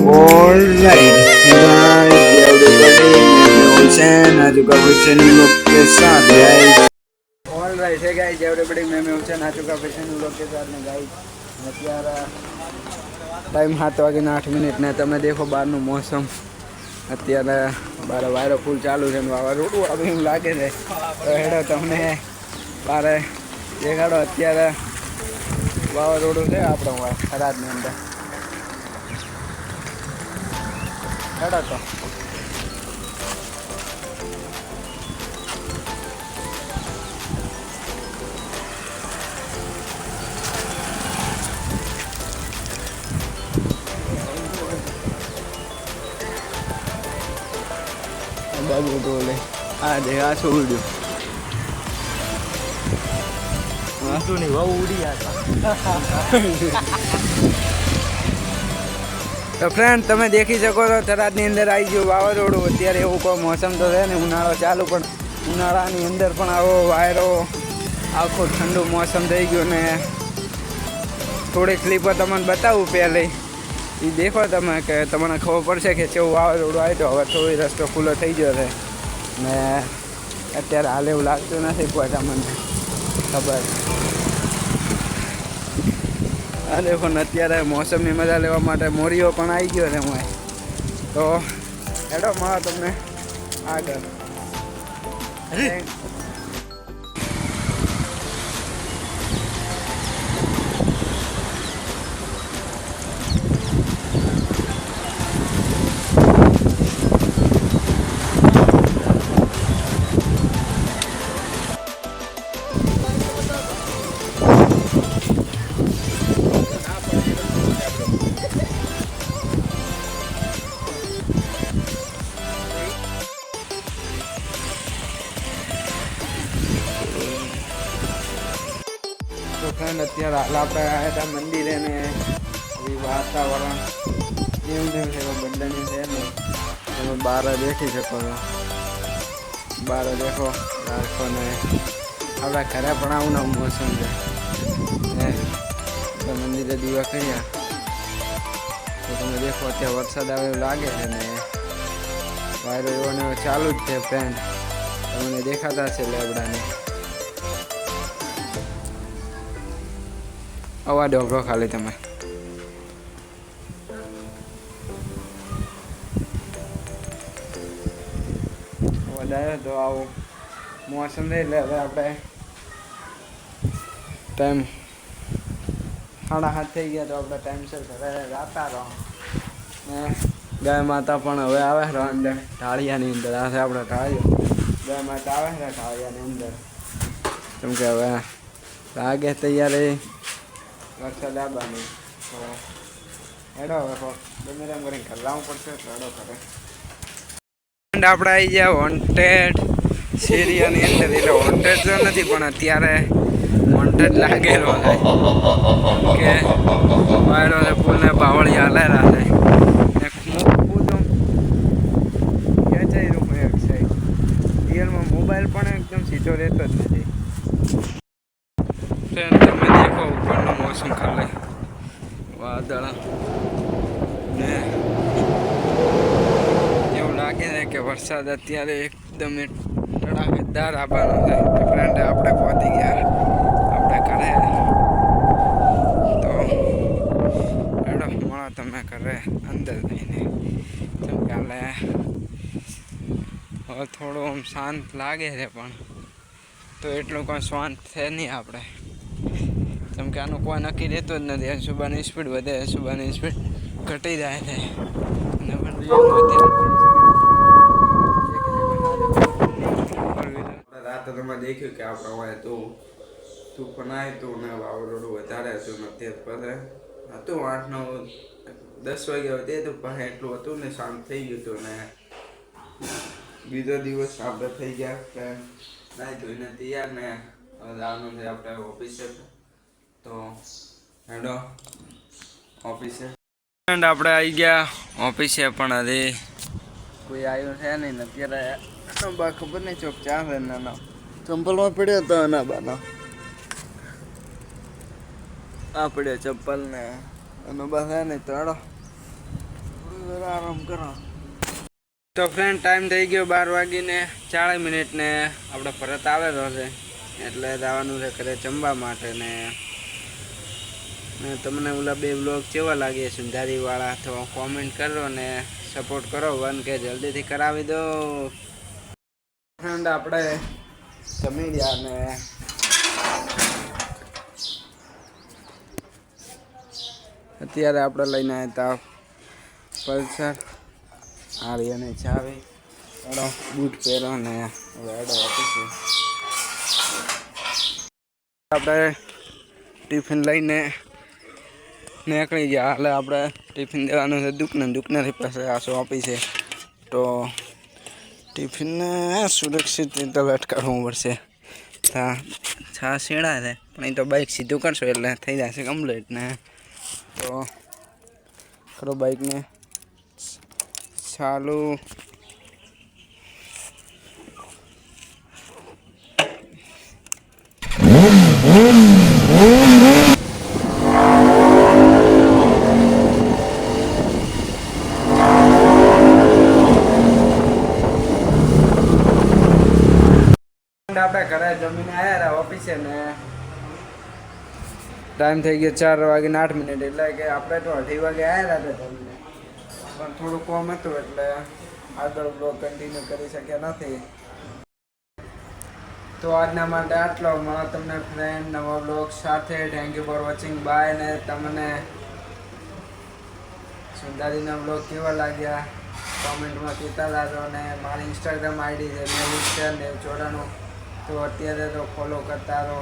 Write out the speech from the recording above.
Alright, hey guys, everybody, मैं हुसैन आज का क्वेश्चन लोग के साथ guys. Alright, hey guys, everybody, मैं मैं हुसैन आ चुका क्वेश्चन लोग के साथ में guys. અત્યારે ટાઈમ સાત વાગીને આઠ મિનિટ ને તમે દેખો બહારનું મોસમ અત્યારે બાર વાયરો ફૂલ ચાલુ છે ને વાવાઝોડું આવે એવું લાગે છે તો હેડો તમને બારે દેખાડો અત્યારે વાવાઝોડું છે આપણો ખરાબની અંદર હેડો તો બાબુ ઓલે આ જે આ શું ઉડ્યું વાસુની વહુ ઉડી ગયા તો ફ્રેન્ડ તમે દેખી શકો છો, થરાદની અંદર આવી ગયું વાવાઝોડું. અત્યારે એવું કોઈ મોસમ તો છે ને, ઉનાળો ચાલુ, પણ ઉનાળાની અંદર પણ આવો વાયરો, આખો ઠંડુ મોસમ થઈ ગયું ને. થોડીક સ્લીપર તમને બતાવું પહેલે. એ દેખો તમે કે તમને ખબર પડશે કે કેવું વાવાઝોડું આવ્યું તો હવે થોડી રસ્તો ખુલ્લો થઈ ગયો છે. ને અત્યારે હાલ એવું લાગતું નથી કોઈ તમને ખબર. અરે પણ અત્યારે મોસમની મજા લેવા માટે મોરીઓ પણ આવી ગયો ને હું તો હેડો મારો તમને આગળ. ફ્રેન્ડ અત્યારે હાલ આપણે આવ્યા હતા મંદિરે ને વાતાવરણ એવું જેમ છે બદલાની છે ને? તમે બહાર દેખી શકો છો. બહાર દેખો રાખો ને આપણા ઘરે પણ આવું ના મોસમ છે. મંદિરે દીવા કર્યા. તો તમે દેખો અત્યારે વરસાદ આવે એવું લાગે છે ને. વાયરો એવો ચાલુ જ છે ફ્રેન્ડ તમને દેખાતા છે લેબડાને. અવાજ ઓભરો ખાલી તમે આવ્યો તો આવું મોસમ નહીં એટલે હવે આપણે ટાઈમ સાડા હાથ થઈ ગયા તો આપણે ટાઈમસર ઘરે જતા રહો ને ગાય માતા પણ હવે આવે છે અંદર ઢાળિયાની અંદર આ આપણે ઢાળિયો ગાય માતા આવે છે ઢાળિયાની અંદર કેમ કે હવે લાગે તૈયારી વરસાદ આવવાની તો હેડો હવે ગમે તેમ કરીને ઘર પડશે તો હેડો કરે આપણે આવી ગયા વોન્ટેડ સિરિયાની અંદર એટલે વોન્ટેડ તો નથી, પણ અત્યારે વોન્ટેડ લાગેલો કે વાયરો છે ફૂલને પાવળી હાલેલા છે ને મૂકવું તો ખેંચાઈ રૂપ એક સાઈડ રિયલમાં મોબાઈલ પણ એકદમ સીધો રહેતો જ નથી ફ્રેન્ડ તમે દેખો, ઉપરનું મોસમ ખાલી. વાદળ ને એવું લાગે છે કે વરસાદ અત્યારે એકદમ તડાકેદાર આવવાનો છે. ફ્રેન્ડ આપણે પહોંચી ગયા. આપણે ઘરે. તો એડો મળો તમે ઘરે અંદર જઈને જેમ કાલે હવે થોડું આમ શાંત લાગે છે પણ. તો એટલું કોઈ શાંત છે નહીં આપણે. કેમ કે આનું કોઈ નક્કી રહેતું જ નથી. અંશુબાની સ્પીડ વધે અંશુબાની સ્પીડ ઘટી જાય છે. અને તમે દેખ્યું કે આપણે હોય તો પણ આવ્યું હતું ને વાવરોડું વધારે હતું ને તે પછી હતું આઠ, નવ, દસ વાગ્યા હતી તો પણ એટલું હતું ને શાંત થઈ ગયું હતું ને બીજો દિવસ આપણે થઈ ગયા. નાઈ ધોઈને તૈયાર ને હવે જવાનું છે આપણે ઓફિસે તો હેડો, ઓફિસે. ફ્રેન્ડ આપણે આવી ગયા ઓફિસે પણ હજી કોઈ આવ્યો છે નહીં અત્યારે બા ખબર નહીં ચોક ચા છે નાના ચંપલમાં પડ્યો હતો એના બાના. આ પડ્યો ચંપલ ને એનો બા છે નહીં તો હેડો. આરામ કરો. તો ફ્રેન્ડ ટાઈમ થઈ ગયો બાર વાગીને ચાળીસ મિનિટ ને આપણે પરત આવેલો છે. એટલે જવાનું છે ઘરે જમવા માટે ને ને તમને ઓલા બે બ્લોગ કેવા લાગે સુંધારીવાળા તો કોમેન્ટ કરો ને સપોર્ટ કરો. વન કે જલ્દીથી કરાવી દો. ફ્રેન્ડ આપણે જમી ને અત્યારે આપણે લઈને આવ્યા હતા પલ્સર. આર્યને ચાવી, એડો બૂટ પહેરો ને હવે એડો આપીશું. આપણે ટિફિન લઈને નીકળી ગયા. એટલે આપણે ટિફિન દેવાનું છે. દુઃખને દુઃખનેથી પાસે આસો આપી છે. તો ટિફિનને સુરક્ષિત રીતે લટકાવવું પડશે. હા, છા શેડા છે. પણ એ તો બાઇક સીધું કરશો એટલે થઈ જશે કમ્પ્લીટ ને. તો ખરો બાઇકને ચાલુ આપણે ઘરે જમીને આવ્યા હતા ઓફિસે ને ટાઈમ થઈ ગયો ચાર વાગીને આઠ મિનિટ એટલે કે આપણે તો અઢી વાગે આવ્યા હતા તમને. પણ થોડું કોમ હતું એટલે આગળ બ્લોગ કન્ટિન્યુ કરી શક્યા નથી. તો આજના માટે આટલો. મળો તમને ફ્રેન્ડ નવા બ્લોગ સાથે. Thank you for watching bye ને તમને સુંદારીના બ્લોગ કેવા લાગ્યા? કોમેન્ટમાં કહેતા લાગો અને મારી ઇન્સ્ટાગ્રામ આઈડી છે નેવું છે નેવું ચોરાણું તો અત્યારે તો ફોલો કરતા રહો.